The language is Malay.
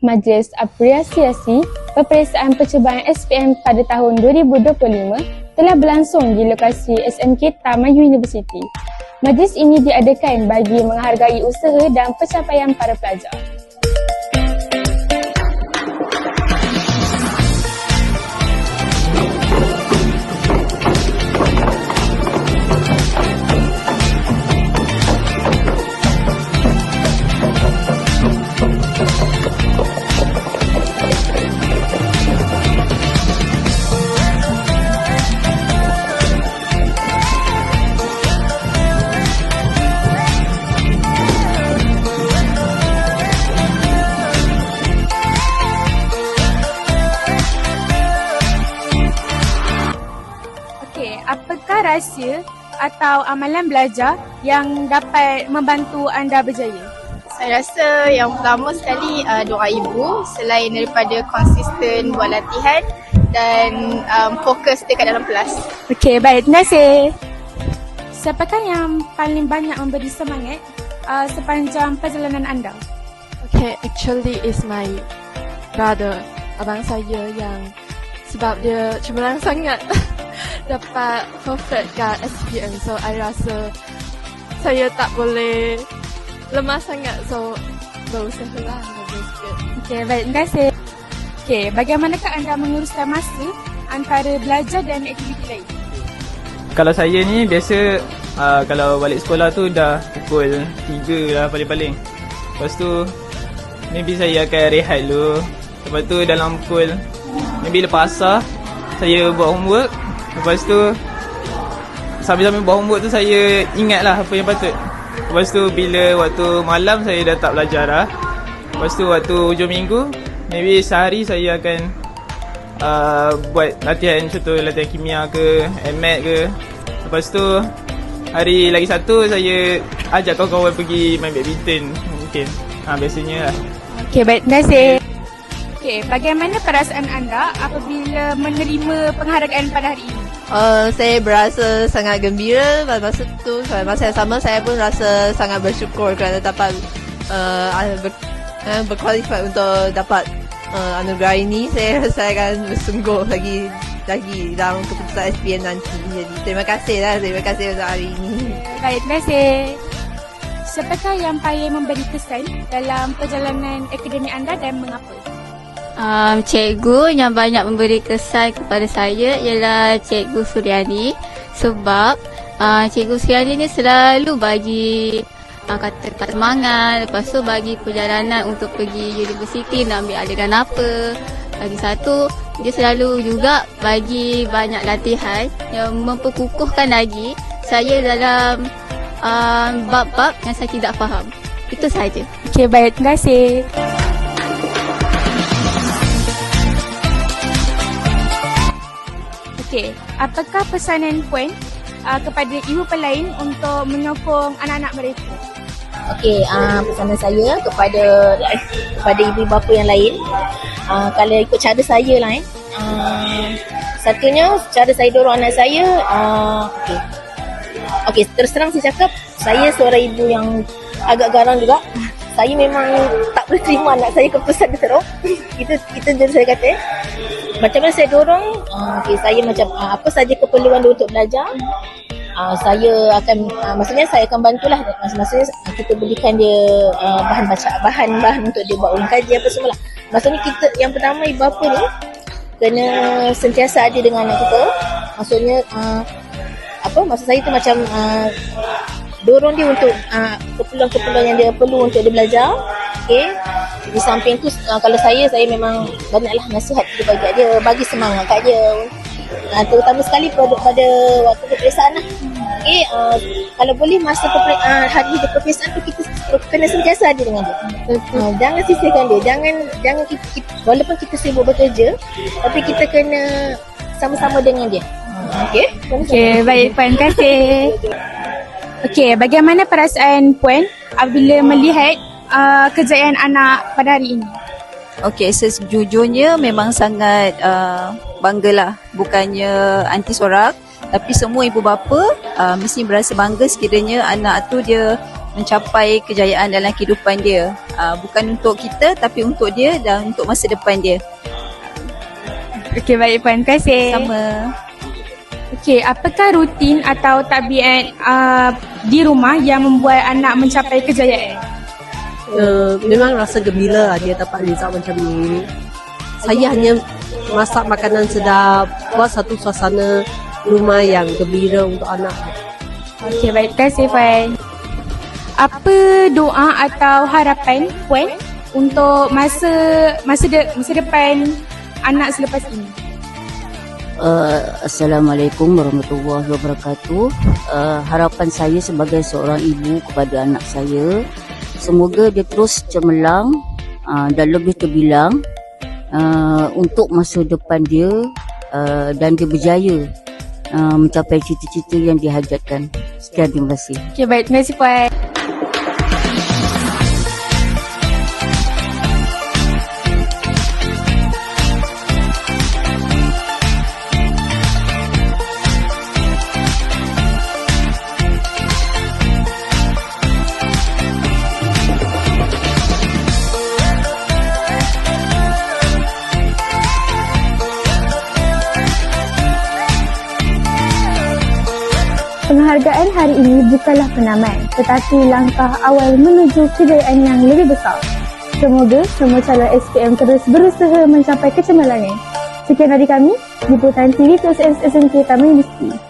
Majlis Apresiasi Peperiksaan Percubaan SPM pada tahun 2025 telah berlangsung di lokasi SMK Taman University. Majlis ini diadakan bagi menghargai usaha dan pencapaian para pelajar. Apakah rahsia atau amalan belajar yang dapat membantu anda berjaya? Saya rasa yang pertama sekali uh, doa ibu selain daripada konsisten buat latihan dan um, fokus dekat dalam kelas. Okey, baik. Terima kasih. Siapakah yang paling banyak memberi semangat uh, sepanjang perjalanan anda? Okay, actually is my brother, abang saya yang sebab dia cemerlang sangat dapat perfect kat SPM. So, I rasa saya tak boleh lemah sangat. So, berusaha lah lebih sikit. Okey, baik. Terima kasih. Okey, bagaimanakah anda menguruskan masa antara belajar dan aktiviti lain? Kalau saya ni biasa uh, kalau balik sekolah tu dah pukul 3 lah paling-paling. Lepas tu maybe saya akan rehat dulu. Lepas tu dalam pukul maybe lepas asar saya buat homework. Lepas tu sambil-sambil buat homework tu saya ingat lah apa yang patut. Lepas tu bila waktu malam saya dah tak belajar dah. Lepas tu waktu hujung minggu maybe sehari saya akan uh, buat latihan contoh latihan kimia ke, MAT ke. Lepas tu hari lagi satu saya ajak kawan-kawan pergi main badminton mungkin. Ha, biasanya lah. Okey, baik. Terima kasih. Okey, bagaimana perasaan anda apabila menerima penghargaan pada hari ini? Uh, saya berasa sangat gembira pada masa tu pada masa yang sama saya pun rasa sangat bersyukur kerana dapat uh, ber, uh, berkualifai untuk dapat uh, anugerah ini saya rasa akan bersungguh lagi lagi dalam keputusan SPM nanti jadi terima kasih lah terima kasih untuk hari ini Baik, terima kasih. Siapakah yang paling memberi kesan dalam perjalanan akademik anda dan mengapa? Um, cikgu yang banyak memberi kesan kepada saya ialah Cikgu Suryani sebab uh, Cikgu Suryani ni selalu bagi uh, kata-kata semangat lepas tu bagi perjalanan untuk pergi universiti nak ambil aliran apa lagi satu dia selalu juga bagi banyak latihan yang memperkukuhkan lagi saya dalam uh, bab-bab yang saya tidak faham itu saja Okey, baik. Terima kasih. Okey, apakah pesanan Puan uh, kepada ibu pelain untuk menyokong anak-anak mereka? Okey, uh, pesanan saya kepada kepada ibu bapa yang lain, uh, kalau ikut cara saya lah eh. Uh, satunya cara saya dorong anak saya, uh, okey. Terus terang saya cakap, saya seorang ibu yang agak garang juga. Saya memang tak boleh terima anak saya keputusan teruk. Itu itu jujur saya kata. eh. Macam mana saya dorong, uh, okey, saya macam uh, apa saja keperluan untuk belajar, uh, saya akan uh, maksudnya saya akan bantulah maksudnya kita berikan dia uh, bahan baca bahan bahan untuk dia buat ulang kaji apa semua lah. Maksudnya kita yang pertama ibu bapa ni kena sentiasa ada dengan anak kita. Maksudnya uh, apa maksud saya tu macam uh, dorong dia untuk uh, keperluan-keperluan yang dia perlu untuk dia belajar. Okey. Di samping tu uh, kalau saya saya memang banyaklah nasihat kita bagi kat dia, bagi semangat kat dia. Uh, terutama sekali pada, pada waktu peperiksaan lah. Okay, uh, kalau boleh masa peper, uh, hari hidup peperiksaan tu kita kena sentiasa ada dengan dia. Uh, jangan sisihkan dia. Jangan jangan kita, kita, walaupun kita sibuk bekerja, tapi kita kena sama-sama dengan dia. Okey. Okey, baik Puan. Terima kasih. Okey, bagaimana perasaan Puan apabila melihat uh, kejayaan anak pada hari ini? Okey, sejujurnya memang sangat uh, banggalah. Bukannya anti sorak, tapi semua ibu bapa uh, mesti berasa bangga sekiranya anak tu dia mencapai kejayaan dalam kehidupan dia. Uh, bukan untuk kita tapi untuk dia dan untuk masa depan dia. Okey, baik Puan. Terima kasih. Sama. Okey, apakah rutin atau tabiat uh, di rumah yang membuat anak mencapai kejayaan? Uh, memang rasa gembira lah dia dapat result macam ni. Saya hanya masak makanan sedap, buat satu suasana rumah yang gembira untuk anak. Okey, baik. Terima kasih Puan. Apa doa atau harapan Puan untuk masa masa de, masa depan anak selepas ini? Uh, Assalamualaikum warahmatullahi wabarakatuh. Uh, harapan saya sebagai seorang ibu kepada anak saya, semoga dia terus cemerlang uh, dan lebih terbilang uh, untuk masa depan dia uh, dan dia berjaya uh, mencapai cita-cita yang dihajatkan. Sekian terima kasih. Okey, baik. Terima kasih Puan. Penghargaan hari ini bukanlah penamat, tetapi langkah awal menuju kejayaan yang lebih besar. Semoga semua calon SPM terus berusaha mencapai kecemerlangan. Sekian dari kami, Liputan TV plus SMK Taman Industri.